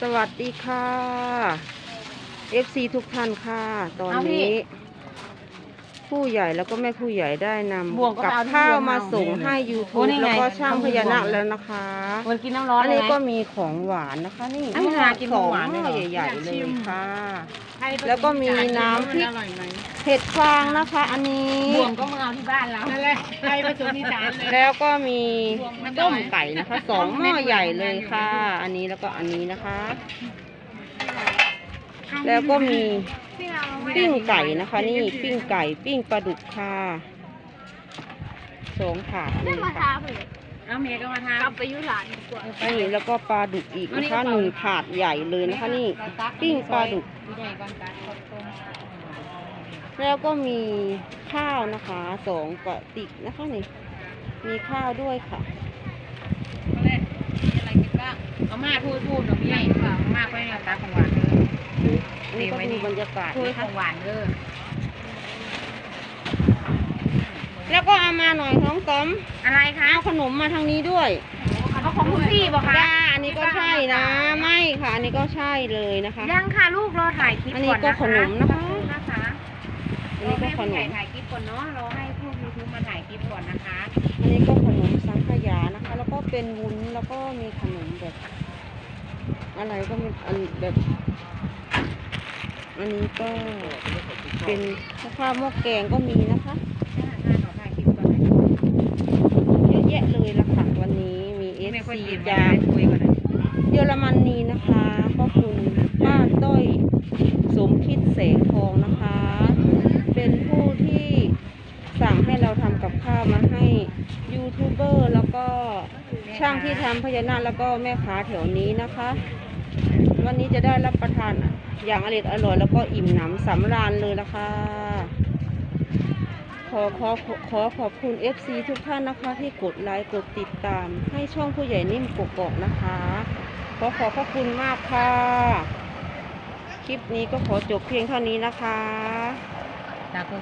สวัสดีค่ะ FC ทุกท่านค่ะ ตอนนี้ ผู้ใหญ่แล้วก็แม่ผู้ใหญ่ได้นบวงก็ำกับเอาที่ข้าวบวงมาเอาส่งให้ โอ้ YouTube นี่ไง แล้วก็ช่างพญานาคทำบวงแล้วนะคะมันกินน้ำร้อนอันเลยนี้ไหม ก็มีของหวานนะคะ นี่อันนี้หากินสองของหวานหด้วยม้อเหรอ ใหญ่อยากๆเลชิยมค่ะ แล้วก็มีน้ำพริกอร่อยไหมเห็ดฟางนะคะ อันนี้บวงก็มาเอาที่บ้านเรานั่นแหละไทยผสมอีสานเลยแล้วก็มีต้มไก่นะคะสองหม้อใหญ่เลยค่ะ อันนี้แล้วก็อันนี้นะคะ แล้วก็มี ปิ้งไก่นะคะ นี่ปิ้งไก่ปิ้งปลาดุกค่ะสองถาดเลยค่ะ เอาเมียก็มาทกลับไปอยุหลานดีกว่านี่แล้วก็ปลาดุกอีกนะคะหนึ่งถาดใหญ่เลยนะคะนี่ปิ้งปลาดุกใหญ่ก่อนกันขอบคุณแล้วก็มีข้าวนะคะสองกระติกนะคะนี่มีข้าวด้วยค่ะอะไรกินบ้างเอามาพูดพูดหน่อยพี่ใหญ่เอามาไปเนี่ยตาของหวานเด้ออั นนี้ก็ดูบรรยากาศพูดนะขคะองหวานเด้อแล้วก็เอามาหน่อยท้องต้อมอะไรคะเอาขนมมาทางนี้ด้วยเอาของคุณพี่บอกค่ะ จ้าอันนี้ก็ใช่นะ ไม่ค่ะ อันนี้ก็ใช่เลยนะคะ ยังค่ะลูกรอถ่ายคลิปอันนี้ก่อนก็นะคะขนมนะคะ นะคะอันนี้ก็ขนรอแม่ผู้ใหญ่ม ถ่ายคลิปก่อนเนาะรอให้พวกยูทูบมาถ่ายคลิปก่อนนะคะอันนี้ก็ขนมสังขยานะคะ แล้วก็เป็นวุ้นแล้วก็มีขนมแบบ อะไรก็มีอันแบบ อันนี้ก็เป็นข้าวหม้อแกงก็มีนะคะถ่ายคลิปก่อนเยอะแยะเลยละค่ะวันนี้มีเอไม่ค่อยซีติดจากคุยก่อนนะเยอรมนีนะคะก็คุณป้าต้อยสมคิดแสงทองนะคะ เป็นผู้ที่สั่งให้เราทำกับข้าวมาให้ยูทูบเบอร์แล้วก็ช่างที่ทำพญานาคแล้วก็แม่ค้าแถวนี้นะคะ วันนี้จะได้รับประทานอย่างอร่อยอร่อยแล้วก็อิ่มหนำสำราญเลยละค่ะขอขอขอขอขอบคุณ FC ทุกท่านนะคะ ที่กดไลค์กดติดตาม ให้ช่องผู้ใหญ่นิ่มกกอกนะคะ ขอขอบพระคุณมากค่ะ คลิปนี้ก็ขอจบเพียงเท่านี้นะคะตาก็